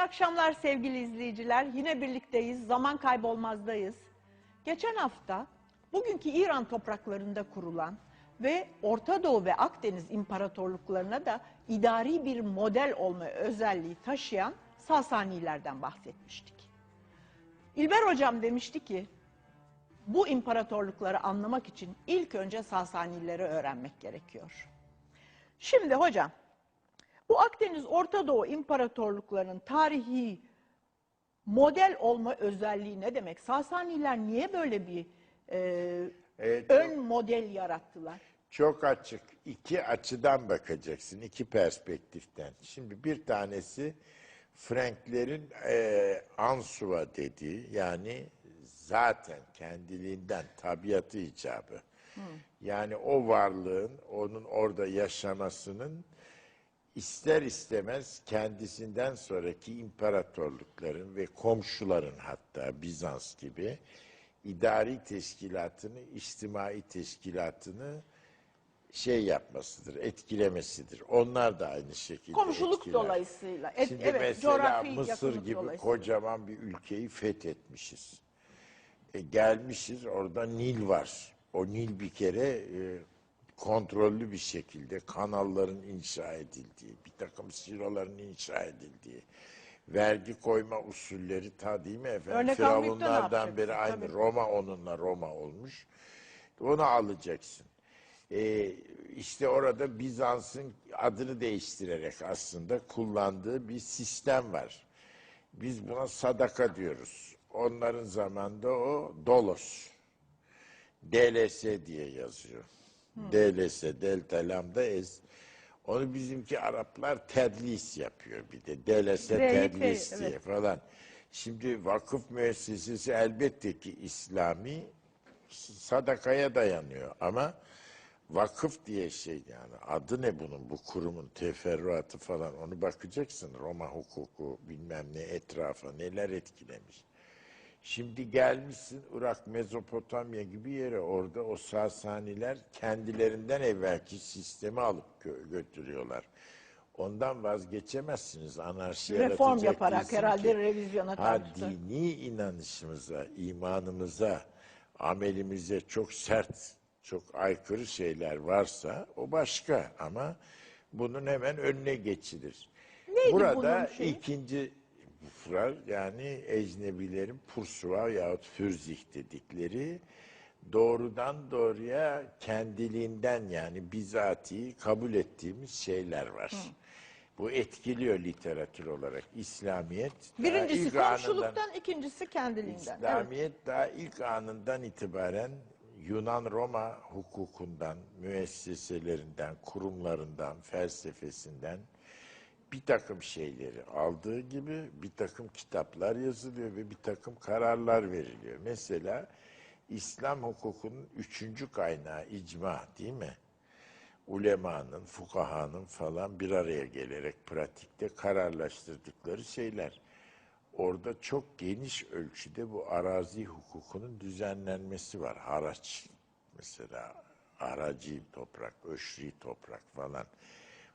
akşamlar sevgili izleyiciler. Yine birlikteyiz. Zaman kaybolmazdayız. Geçen hafta bugünkü İran topraklarında kurulan ve Orta Doğu ve Akdeniz imparatorluklarına da idari bir model olma özelliği taşıyan Sasanilerden bahsetmiştik. İlber hocam demişti ki bu imparatorlukları anlamak için ilk önce Sasanileri öğrenmek gerekiyor. Şimdi hocam bu Akdeniz Orta Doğu imparatorluklarının tarihi model olma özelliği ne demek? Sasaniler niye böyle bir e, Evet, ön model yarattılar? Çok açık. İki açıdan bakacaksın, iki perspektiften. Şimdi bir tanesi Franklerin e, ansuva dediği yani zaten kendiliğinden tabiatı icabı. Yani o varlığın, onun orada yaşamasının ister istemez kendisinden sonraki imparatorlukların ve komşuların hatta Bizans gibi idari teşkilatını, içtimai teşkilatını şey yapmasıdır, etkilemesidir. Onlar da aynı şekilde Komşuluk etkiler. dolayısıyla. Et- Şimdi evet, mesela Mısır gibi kocaman bir ülkeyi fethetmişiz. E, gelmişiz orada Nil var. O Nil bir kere e, kontrollü bir şekilde kanalların inşa edildiği, bir takım siloların inşa edildiği, vergi koyma usulleri ta değil mi efendim? Örnek Firavunlardan beri aynı Tabii. Roma onunla Roma olmuş. Onu alacaksın. Ee, işte orada Bizans'ın adını değiştirerek aslında kullandığı bir sistem var. Biz buna sadaka diyoruz. Onların zamanında o dolos. DLS diye yazıyor. DLS, delta lambda es. Onu bizimki Araplar tedlis yapıyor bir de. DLS DLT, tedlis diye evet. falan. Şimdi vakıf müessesesi elbette ki İslami sadakaya dayanıyor ama vakıf diye şey yani adı ne bunun bu kurumun teferruatı falan onu bakacaksın Roma hukuku bilmem ne etrafa neler etkilemiş. Şimdi gelmişsin Irak, Mezopotamya gibi yere orada o Sasaniler kendilerinden evvelki sistemi alıp gö- götürüyorlar. Ondan vazgeçemezsiniz. Anarşi Reform yaparak herhalde ki. revizyona Ha dini inanışımıza, imanımıza, amelimize çok sert, çok aykırı şeyler varsa o başka ama bunun hemen önüne geçilir. Neydi bunun Burada şeyi? ikinci fırar yani ecnebilerin Pursuva yahut Fürzih dedikleri doğrudan doğruya kendiliğinden yani bizatihi kabul ettiğimiz şeyler var. Bu etkiliyor literatür olarak İslamiyet. daha Birincisi ilk anından- komşuluktan, ikincisi kendiliğinden. Evet. İslamiyet daha ilk anından itibaren Yunan-Roma hukukundan, müesseselerinden, kurumlarından, felsefesinden bir takım şeyleri aldığı gibi bir takım kitaplar yazılıyor ve bir takım kararlar veriliyor. Mesela İslam hukukunun üçüncü kaynağı icma değil mi? Ulemanın, fukahanın falan bir araya gelerek pratikte kararlaştırdıkları şeyler. Orada çok geniş ölçüde bu arazi hukukunun düzenlenmesi var. Haraç mesela, araci toprak, öşri toprak falan.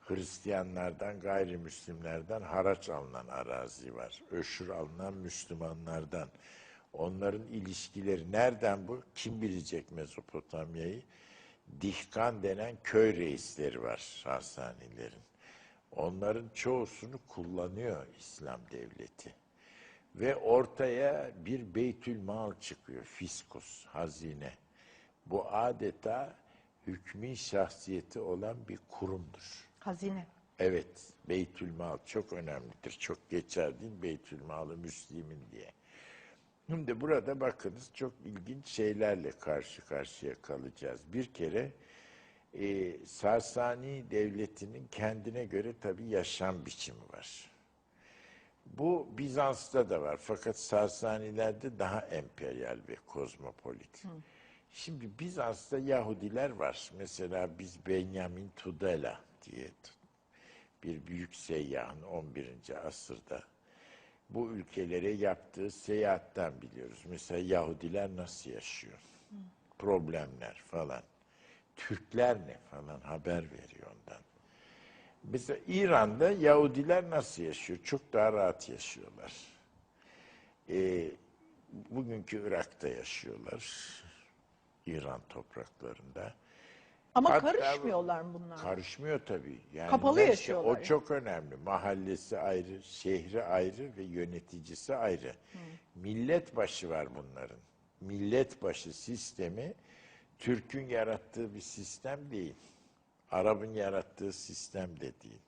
Hristiyanlardan, gayrimüslimlerden haraç alınan arazi var. Öşür alınan Müslümanlardan. Onların ilişkileri nereden bu? Kim bilecek Mezopotamya'yı? Dihkan denen köy reisleri var Sasanilerin. Onların çoğusunu kullanıyor İslam devleti. Ve ortaya bir beytül mal çıkıyor, fiskus, hazine. Bu adeta hükmü şahsiyeti olan bir kurumdur. Hazine. Evet, beytül mal çok önemlidir. Çok geçer değil beytül malı müslimin diye. Şimdi burada bakınız çok ilginç şeylerle karşı karşıya kalacağız. Bir kere e, Sasani devletinin kendine göre tabii yaşam biçimi var. Bu Bizans'ta da var fakat Sasanilerde daha emperyal ve kozmopolit. Şimdi Bizans'ta Yahudiler var. Mesela biz Benjamin Tudela diye bir büyük seyyahın 11. asırda bu ülkelere yaptığı seyahatten biliyoruz. Mesela Yahudiler nasıl yaşıyor? Problemler falan. Türkler ne falan haber veriyor ondan. Mesela İran'da Yahudiler nasıl yaşıyor? Çok daha rahat yaşıyorlar. Ee, bugünkü Irak'ta yaşıyorlar. İran topraklarında. Ama Hatta karışmıyorlar mı bunlar? Karışmıyor tabii. Yani Kapalı şey- yaşıyorlar o çok önemli. Mahallesi ayrı, şehri ayrı ve yöneticisi ayrı. Millet başı var bunların. Millet başı sistemi Türk'ün yarattığı bir sistem değil. Arap'ın yarattığı sistem de değil.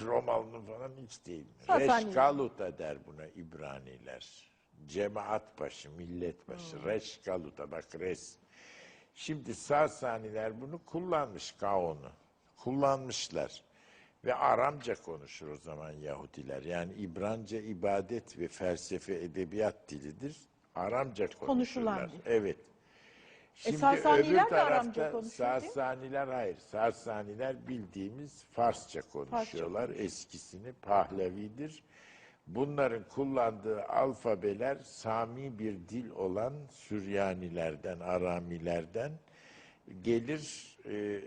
Romalı'nın falan hiç değil. Sasaniler. Reşkaluta der buna İbraniler. Cemaat başı, millet başı. Reşkaluta bak res. Şimdi Sasaniler bunu kullanmış Gaon'u. Kullanmışlar. Ve Aramca konuşur o zaman Yahudiler. Yani İbranca ibadet ve felsefe edebiyat dilidir. Aramca konuşurlar. Evet. Şimdi Sasaniler öbür de tarafta? Sasaniler hayır. Sasaniler bildiğimiz Farsça konuşuyorlar. Eskisini Pahlavidir. Bunların kullandığı alfabeler Sami bir dil olan Süryanilerden, Aramilerden gelir. e,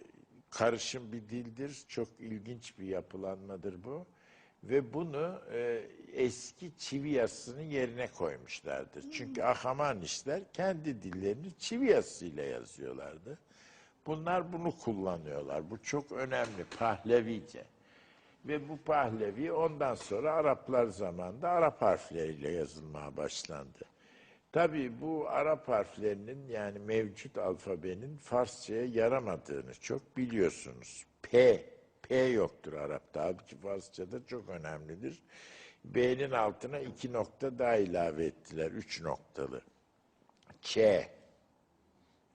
karışım bir dildir. Çok ilginç bir yapılanmadır bu. Ve bunu e, eski çivi yazısının yerine koymuşlardır. Çünkü Ahamanişler kendi dillerini çivi yazısıyla yazıyorlardı. Bunlar bunu kullanıyorlar. Bu çok önemli. Pahlavice. Ve bu Pahlevi ondan sonra Araplar zamanında Arap harfleriyle yazılmaya başlandı. Tabii bu Arap harflerinin yani mevcut alfabenin Farsçaya yaramadığını çok biliyorsunuz. P, P yoktur Arap'ta. Halbuki Farsçada çok önemlidir. B'nin altına iki nokta daha ilave ettiler. Üç noktalı. Ç,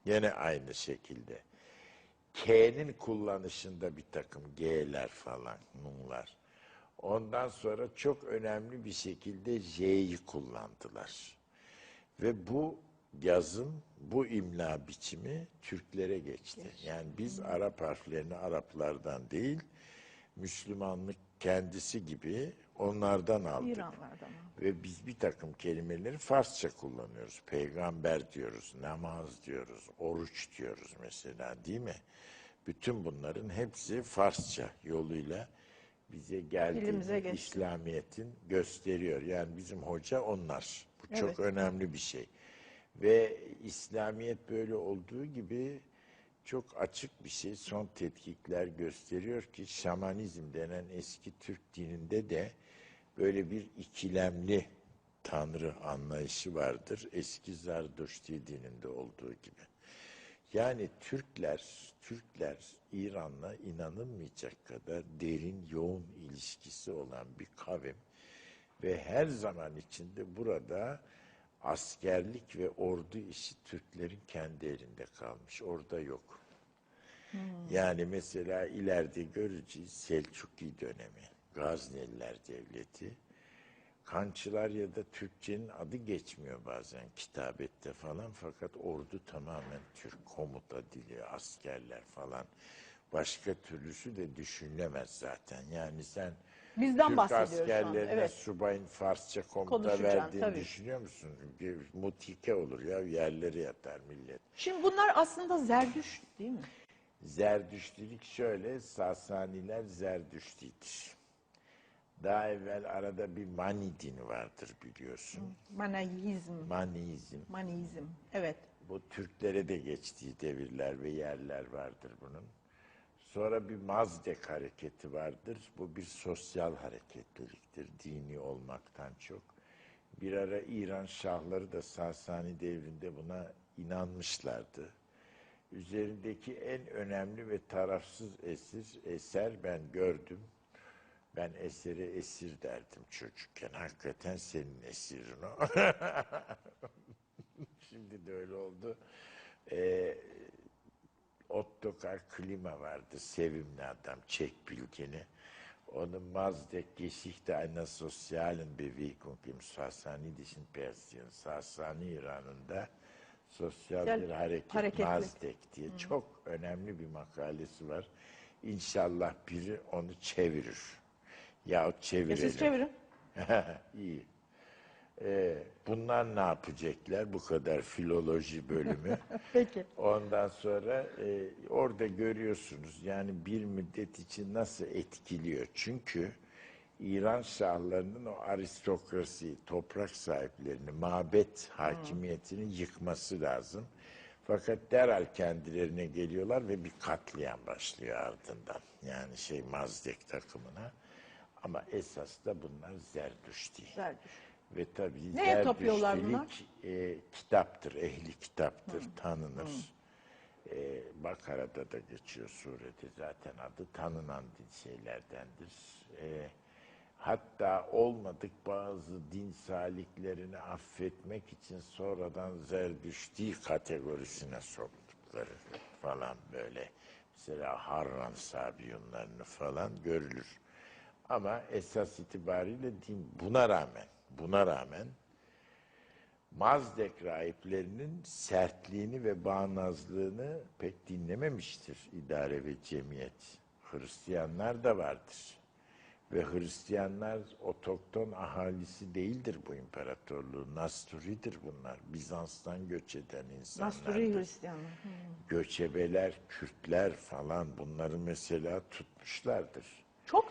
Yine aynı şekilde. K'nin kullanışında bir takım G'ler falan, N'lar. Ondan sonra çok önemli bir şekilde J'yi kullandılar. Ve bu yazım, bu imla biçimi Türklere geçti. Yani biz Arap harflerini Araplardan değil, Müslümanlık kendisi gibi onlardan aldık. İranlardan. Ve biz bir takım kelimeleri Farsça kullanıyoruz. Peygamber diyoruz, namaz diyoruz, oruç diyoruz mesela değil mi? Bütün bunların hepsi Farsça yoluyla bize geldiğini. İslamiyet'in gösteriyor. Yani bizim hoca onlar. Bu çok Evet. önemli bir şey. Ve İslamiyet böyle olduğu gibi çok açık bir şey. Son tetkikler gösteriyor ki şamanizm denen eski Türk dininde de böyle bir ikilemli tanrı anlayışı vardır. Eski Zardüşti dininde olduğu gibi. Yani Türkler, Türkler İran'la inanılmayacak kadar derin, yoğun ilişkisi olan bir kavim ve her zaman içinde burada askerlik ve ordu işi Türklerin kendi elinde kalmış. Orada yok. Yani mesela ileride göreceğiz Selçuklu dönemi, Gazneliler Devleti. Kançılar ya da Türkçenin adı geçmiyor bazen kitabette falan fakat ordu tamamen Türk komuta dili, askerler falan. Başka türlüsü de düşünülemez zaten. Yani sen Bizden Türk askerlerine evet. subayın Farsça komuta verdiğini tabii. düşünüyor musun? Bir mutike olur ya yerleri yatar millet. Şimdi bunlar aslında Zerdüş değil mi? Zerdüştülük şöyle, Sasaniler Zerdüştidir. Daha evvel arada bir Mani dini vardır biliyorsun. Manayizm, Maniizm. manizm. Evet. Bu Türklere de geçtiği devirler ve yerler vardır bunun. Sonra bir Mazdek hareketi vardır. Bu bir sosyal hareketliliktir, dini olmaktan çok. Bir ara İran şahları da Sasani devrinde buna inanmışlardı. Üzerindeki en önemli ve tarafsız esir, eser ben gördüm. Ben esere esir derdim çocukken. Hakikaten senin esirin o. Şimdi de öyle oldu. Ee, Ottokar Klima vardı. Sevimli adam. Çek bilgini. Onun Mazdek Geschichte einer sozialen Bewegung im Sasanidischen Persien. Sasani İran'ında sosyal Sosyal bir hareket hareketlilik. Mazdek diye çok önemli bir makalesi var. İnşallah biri onu çevirir. Yahut Ya çevirelim. siz çevirin. İyi. Ee, bunlar ne yapacaklar? Bu kadar filoloji bölümü. Peki. Ondan sonra e, orada görüyorsunuz yani bir müddet için nasıl etkiliyor. Çünkü İran şahlarının o aristokrasi, toprak sahiplerini, mabet hakimiyetini yıkması lazım. Fakat derhal kendilerine geliyorlar ve bir katliam başlıyor ardından. Yani şey Mazdek takımına. Ama esas da bunlar Zerdüşti. Zerdüşt. Ve tabii Neye? Zerdüştilik e, kitaptır, ehli kitaptır, tanınır. E, Bakara'da da geçiyor surede zaten adı tanınan din şeylerdendir. E, hatta olmadık bazı din saliklerini affetmek için sonradan Zerdüşti kategorisine soktukları falan böyle. Mesela Harran Sabiyunlarını falan görülür. Ama esas itibariyle din buna rağmen, buna rağmen Mazdek rahiplerinin sertliğini ve bağnazlığını pek dinlememiştir idare ve cemiyet. Hristiyanlar da vardır. Ve Hristiyanlar otokton ahalisi değildir bu imparatorluğun. Nasturidir bunlar. Bizans'tan göç eden insanlardır. Nasturi Hristiyanlar. Göçebeler, Kürtler falan bunları mesela tutmuşlardır. Çok